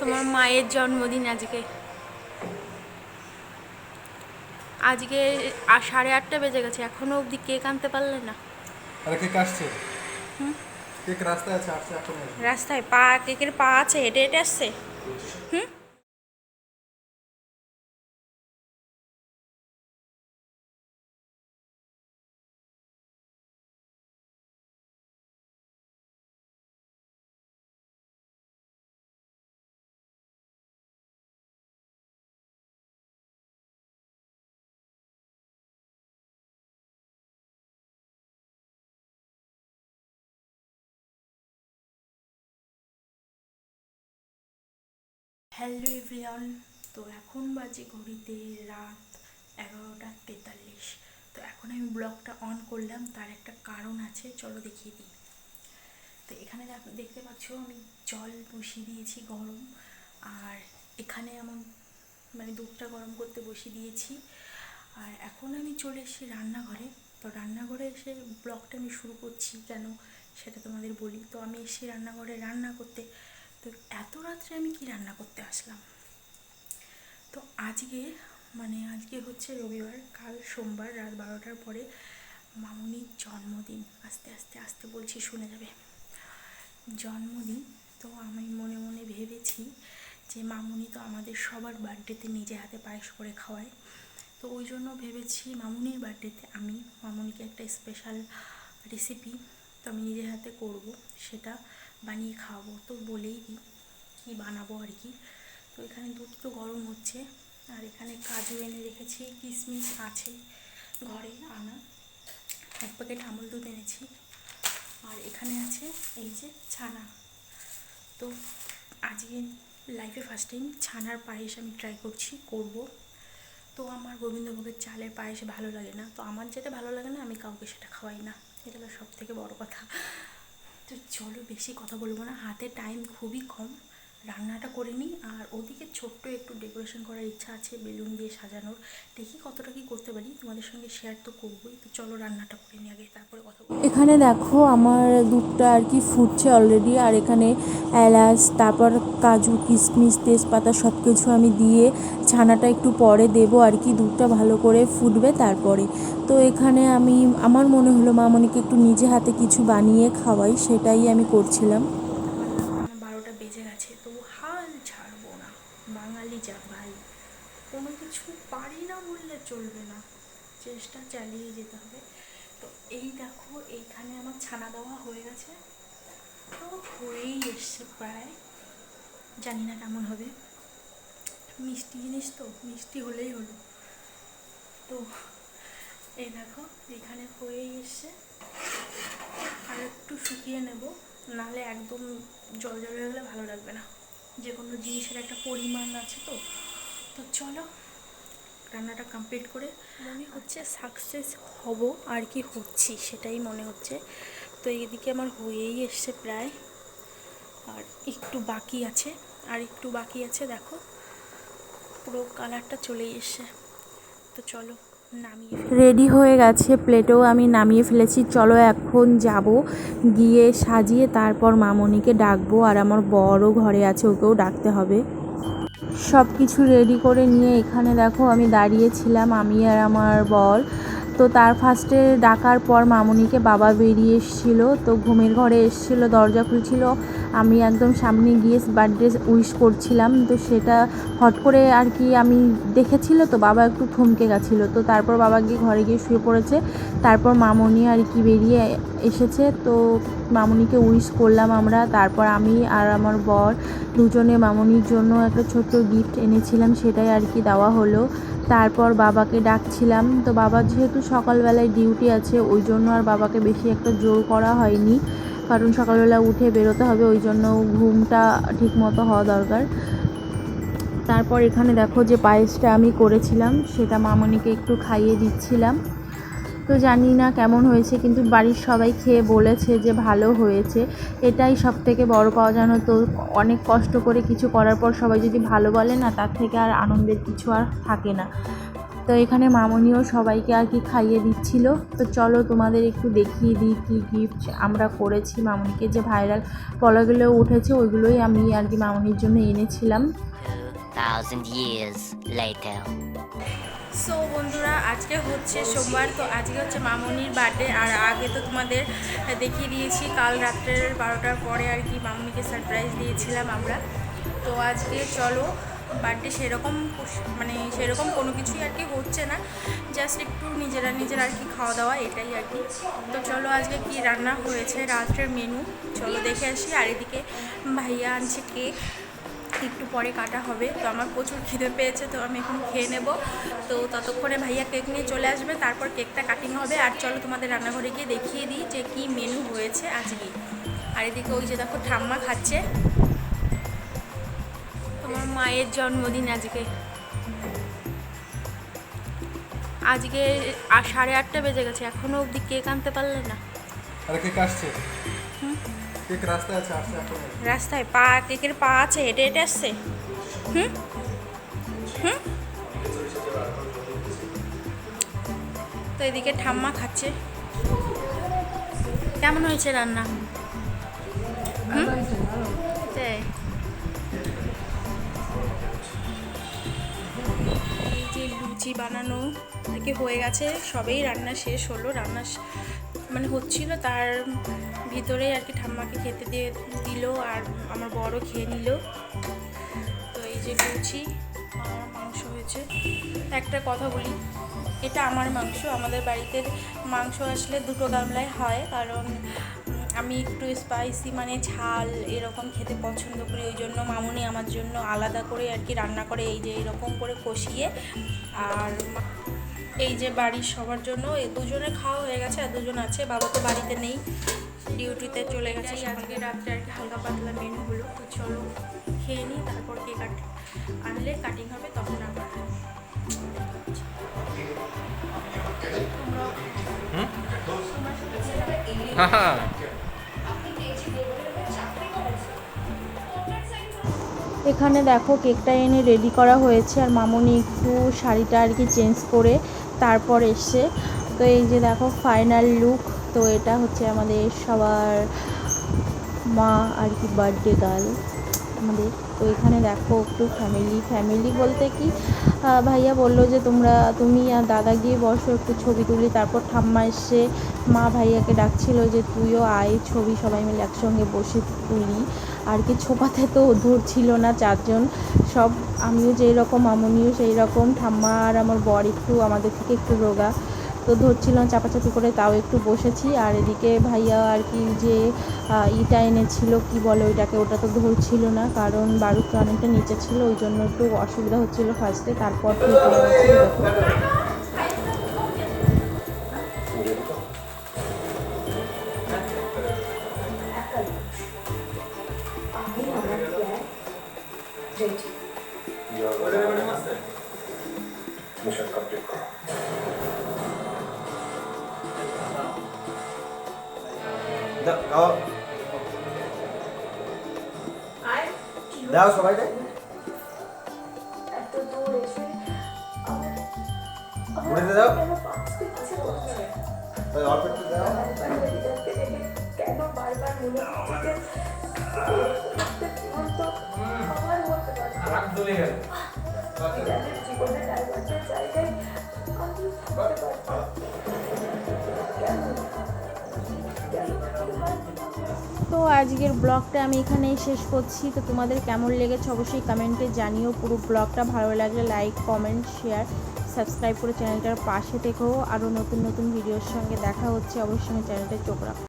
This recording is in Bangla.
তোমার মায়ের জন্মদিন আজকে। আজকে সাড়ে আটটা বেজে গেছে এখনও অবধি কেক আনতে পারলে না। আরে কেক আসছে। কেক রাস্তায় আছে আসছে এখন রাস্তায় পা কেকের পা আছে হেঁটে হেঁটে আসছে? হুম? হ্যালো এভরিওয়ান, তো এখন বাজে ঘড়িতে রাত এগারোটা তেতাল্লিশ। তো এখন আমি ব্লগটা অন করলাম, তার একটা কারণ আছে, চলো দেখিয়ে দিই। তো এখানে দেখতে পাচ্ছ আমি জল বসিয়ে দিয়েছি গরম, আর এখানে এমন মানে দুধটা গরম করতে বসিয়ে দিয়েছি। আর এখন আমি চলে এসেছি রান্নাঘরে। তো রান্নাঘরে এসে ব্লগটা আমি শুরু করছি, কেন সেটা তোমাদের বলি। তো আমি এসে রান্নাঘরে রান্না করতে। তো এত রাত্রে আমি কি রান্না করতে আসলাম? তো আজকে মানে আজকে হচ্ছে রবিবার, কাল সোমবার রাত বারোটার পরে মামুনির জন্মদিন। আস্তে আস্তে আস্তে বলছি শুনে যাবে। জন্মদিন, তো আমি মনে মনে ভেবেছি যে মামুনি তো আমাদের সবার বার্থডেতে নিজে হাতে পায়েস করে খাওয়ায়। তো ওই জন্য ভেবেছি মামুনির বার্থডেতে আমি, মামুনিকে একটা স্পেশাল রেসিপি তো আমি নিজের হাতে করব। সেটা বানিয়ে খাওয়াবো, তো বলেই দিই কী বানাবো আর কি। তো এখানে দুধ তো গরম হচ্ছে, আর এখানে কাজু এনে রেখেছি, কিশমিশ আছে ঘরে আনা। এক প্যাকেট আমুল দুধ এনেছি, আর এখানে আছে এই যে ছানা। তো আজকে লাইফে ফার্স্ট টাইম ছানার পায়েস আমি ট্রাই করছি, করব। তো আমার গোবিন্দভোগের চালের পায়েস ভালো লাগে না, তো আমার যেটা ভালো লাগে না, আমি কাউকে সেটা খাওয়াই না। এটা হলো সব থেকে বড় কথা। তো চলো বেশি কথা বলব না হাতে টাইম খুবই কম। রান্নাটা করে নিই। আর ওদিকে ছোট্ট একটু ডেকোরেশন করার ইচ্ছা আছে, বেলুন দিয়ে সাজানোর। দেখি কতটা কি করতে পারি, তোমাদের সঙ্গে শেয়ার তো করবোই। তো চলো রান্নাটা করে নিই আগে, তারপরে কথা এখানে দেখো আমার দুধটা আর কি ফুটছে অলরেডি আর এখানে এলাচ, তারপর কাজু, কিশমিশ, তেজপাতা সব কিছু আমি দিয়ে ছানাটা একটু পরে দেব আর কি, দুধটা ভালো করে ফুটবে তারপরে। তো এখানে আমি, আমার মনে হলো মামনিকে একটু নিজে হাতে কিছু বানিয়ে খাওয়াই, সেটাই আমি করছিলাম আমার বারোটা বেজে গেছে তো হাল ছাড়বো না বাঙালি যা ভাই কোনো কিছু পারি না বললে চলবে না চেষ্টা চালিয়ে যেতে হবে। তো এই দেখো, এইখানে আমার ছানা দেওয়া হয়ে গেছে। তো হয়েই এসছে প্রায়। জানি না কেমন হবে। মিষ্টি জিনিস তো, মিষ্টি হলেই হলো। তো এই দেখো এখানে হয়েই এসছে। আর একটু শুকিয়ে নেব, নাহলে একদম জল জল হয়ে গেলে ভালো লাগবে না। যে কোনো জিনিসের একটা পরিমাণ আছে তো। তো চলো রান্নাটা কমপ্লিট করে মনে হচ্ছে সাকসেস হব, আর কি হচ্ছি সেটাই মনে হচ্ছে। তো এইদিকে আমার হয়েই এসছে প্রায়। আর একটু বাকি আছে, আর একটু বাকি আছে, দেখো। পুরো কালারটা চলেই এসছে। তো চলো, নামিয়ে রেডি হয়ে গেছে প্লেটেও আমি নামিয়ে ফেলেছি। চলো এখন যাব, গিয়ে সাজিয়ে তারপর মামনিকে ডাকবো, আর আমার বড়ও ঘরে আছে, ওকেও ডাকতে হবে। সব কিছু রেডি করে নিয়ে এখানে দেখো আমি দাঁড়িয়েছিলাম আমি আর আমার বর। তো তার ফার্স্টে ডাকার পর মামুনিকে বাবা বেরিয়ে এসেছিল, তো ঘুমের ঘরে এসেছিল, দরজা খুলছিল। আমি একদম সামনে গিয়ে বার্থডে উইশ করছিলাম, তো সেটা হট করে আর কি আমি দেখেছিল তো, বাবা একটু থমকে গেছিল, তো তারপর বাবা গিয়ে ঘরে গিয়ে শুয়ে পড়েছে, তারপর মামনি আর কি বেরিয়ে এসেছে, তো মামনিকে উইশ করলাম আমরা, তারপর আমি আর আমার বর দুজনে মামনির জন্য একটা ছোট্ট গিফট এনেছিলাম, সেটাই আর কি দেওয়া হলো, তারপর বাবাকে ডাকছিলাম, তো বাবা যেহেতু সকালবেলায় ডিউটি আছে, ওই জন্য আর বাবাকে বেশি একটা জোর করা হয়নি কারণ সকালবেলা উঠে বেরোতে হবে, ওই জন্য ঘুমটা ঠিক মতো হওয়া দরকার। তারপর এখানে দেখো যে পায়েসটা আমি করেছিলাম, সেটা মামনিকে একটু খাইয়ে দিচ্ছিলাম। তো জানি না কেমন হয়েছে, কিন্তু বাড়ির সবাই খেয়ে বলেছে যে ভালো হয়েছে। এটাই সব থেকে বড় পাওয়া জানো তো অনেক কষ্ট করে কিছু করার পর সবাই যদি ভালো বলে না, তার থেকে আর আনন্দের কিছু আর থাকে না। তো এখানে মামনিও সবাইকে আর কি খাইয়ে দিচ্ছিল। তো চলো তোমাদের একটু দেখিয়ে দিই কী গিফট আমরা করেছি মামনিকে। যে ভাইরাল পলাগুলো উঠেছে ওইগুলোই আমি আর কি মামনির জন্য এনেছিলাম। 2,000 years সো বন্ধুরা আজকে হচ্ছে সোমবার তো আজকে হচ্ছে মামনির বার্থডে আর আগে তো তোমাদের দেখিয়ে দিয়েছি কাল রাত্রের বারোটার পরে আর কি মামনিকে সারপ্রাইজ দিয়েছিলাম আমরা। তো আজকে চলো বার্থডে সেরকম মানে সেরকম কোনো কিছুই আর কি হচ্ছে না। জাস্ট একটু নিজেরা নিজের আর কি খাওয়া দাওয়া, এটাই আর কি। তো চলো আজকে কি রান্না হয়েছে রাত্রের মেনু চলো দেখে আসি। আর এদিকে ভাইয়া আনছে কেক একটু পরে কাটা হবে। তো আমার প্রচুর খিদে পেয়েছে, তো আমি এখন খেয়ে নেব। তো ততক্ষণে ভাইয়া কেক নিয়ে চলে আসবে, তারপর কেকটা কাটিং হবে। আর চলো তোমাদের রান্নাঘরে গিয়ে দেখিয়ে দিই যে কি মেনু হয়েছে আজকে। আর এদিকে ওই যে দেখো ঠাম্মা খাচ্ছে। তোমার মায়ের জন্মদিন আজকে। আজকে সাড়ে আটটা বেজে গেছে এখনও অবধি কেক আনতে পারলে না। আরে কেক আসছে। কেক রাস্তায় আছে আসছে এখন। রাস্তায়? পা কেকের পা আছে হেঁটে হেঁটে আসছে? হুম? হুম? তো এদিকে ঠাম্মা খাচ্ছে। কেমন হয়েছে রান্না? হুম? লুচি বানানো আর কি হয়ে গেছে, সবেই রান্না শেষ হলো, রান্না মানে হচ্ছিল, তার ভিতরে আর কি ঠাম্মাকে খেতে দিয়ে দিল আর আমার বড় খেয়ে নিল। তো এই যে লুচি মাংস হয়েছে। একটা কথা বলি, এটা আমার মাংস, আমাদের বাড়িতে মাংস আসলে দুটো গামলায় হয়, কারণ আমি একটু স্পাইসি মানে ঝাল এরকম খেতে পছন্দ করি ওই জন্য মামুনি আমার জন্য আলাদা করে আর কি রান্না করে এই যে এরকম করে কষিয়ে আর এই যে বাড়ির সবার জন্য এই দুজনে খাওয়া হয়ে গেছে আর দুজন আছে বাবা তো বাড়িতে নেই ডিউটিতে চলে গেছে আজকে রাত্রে আর কি হালকা পাতলা মেনু হলো তো চলো খেয়ে নিই তারপর কেক কাট আনলে কাটিং হবে তখন আবার হ্যাঁ এখানে দেখো কেকটা এনে রেডি করা হয়েছে আর মামনি একটু শাড়িটা আর কি চেঞ্জ করে তারপর এসছে তো এই যে দেখো ফাইনাল লুক তো এটা হচ্ছে আমাদের সবার মা আর কি বার্থডে গার্ল আমাদের। তো এখানে দেখো একটু ফ্যামিলি ফ্যামিলি বলতে কি ভাইয়া বলল যে তোমরা, তুমি আর দাদা গিয়ে বসো, একটু ছবি তুলি। তারপর ঠাম্মা এসে, মা ভাইয়াকে ডাকছিল যে তুইও আয়, ছবি সবাই মিলে একসঙ্গে বসে তুলি। আর কি ছোপাতে তো ধরছিল না চারজন। সব আমিও যেই রকম আমনিও সেই রকম। ঠাম্মা আর আমার বর একটু আমাদের থেকে একটু রোগা। তো ধরছিলাম চাপাচাপি করে তাও একটু বসেছি। আর এদিকে ভাইয়া আর কি যে ইটা এনেছিল, কি বলে ওইটাকে, ওটা তো ধরছিল না। কারণ বারুদটা অনেকটা নিচে ছিল, ওই জন্য একটু অসুবিধা হচ্ছিল ফার্স্টে তারপর ঠিক দেখো মিশন কমপ্লিট করো দাও দাও সবাইকে ঘুরে দাও ওই অল্প একটু দাও তো আজকের ব্লগটা আমি এখানেই শেষ করছি। তো তোমাদের কেমন লেগেছে অবশ্যই কমেন্টে জানিও। পুরো ব্লগটা ভালো লাগলে লাইক কমেন্ট শেয়ার সাবস্ক্রাইব করে চ্যানেলটার পাশে থেকেও আরও নতুন নতুন ভিডিওর সঙ্গে দেখা হচ্ছে। অবশ্যই চ্যানেলটা চোখ রাখো।